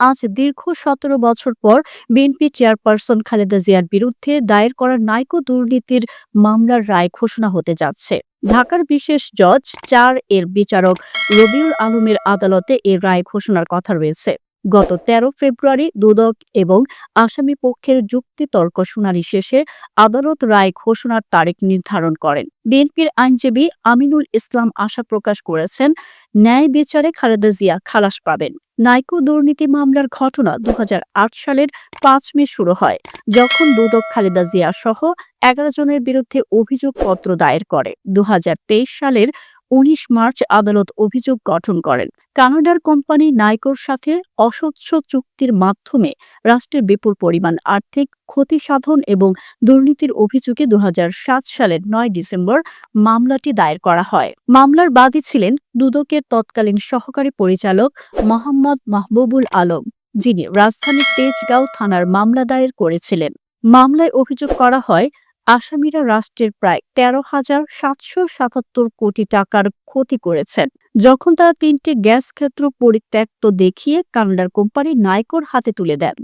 আজ দীর্ঘ সতেরো বছর পর বিএনপি চেয়ারপারসন খালেদা জিয়ার বিরুদ্ধে দায়ের করা নাইকো দুর্নীতির মামলার রায় ঘোষণা হতে যাচ্ছে। ঢাকার বিশেষ জজ চার এর বিচারক রবিউল আলমের আদালতে এ রায় ঘোষণার কথা রয়েছে। গত তেরো ফেব্রুয়ারি দুদক এবং আসামি পক্ষের যুক্তিতর্ক শুনানি শেষে আদালত রায় ঘোষণার তারিখ নির্ধারণ করেন। বিএনপির আইনজীবী আমিনুল ইসলাম আশা প্রকাশ করেছেন, ন্যায় বিচারে খালেদা জিয়া খালাস পাবেন। নাইকো দুর্নীতি মামলার ঘটনা দু হাজার আট সালের পাঁচ মে শুরু হয়, যখন দুদক খালেদা জিয়া সহ এগারো জনের বিরুদ্ধে অভিযোগপত্র দায়ের করে। দু হাজার তেইশ সালের উনিশ মার্চ আদালত অভিযোগ গঠন করেন। কানাডার কোম্পানি নাইকোর সাথে অস্বচ্ছ চুক্তির মাধ্যমে রাষ্ট্রের বিপুল পরিমাণ আর্থিক ক্ষতি সাধন এবং দুর্নীতির অভিযোগে দু সালের নয় ডিসেম্বর মামলাটি দায়ের করা হয়। মামলার বাদী ছিলেন দুদকের তৎকালীন সহকারী পরিচালক মোহাম্মদ মাহবুবুল আলম, যিনি রাজধানীর তেজগাঁও থানার মামলা দায়ের করেছিলেন। মামলায় অভিযোগ করা হয় আসামিরা রাষ্ট্রের প্রায় তেরো হাজার সাতশো সাতাত্তর কোটি টাকার ক্ষতি করেছেন। যখন তারা তিনটি গ্যাস ক্ষেত্র পরিত্যক্ত দেখিয়ে কানাডার কোম্পানি নাইকোর হাতে তুলে দেন।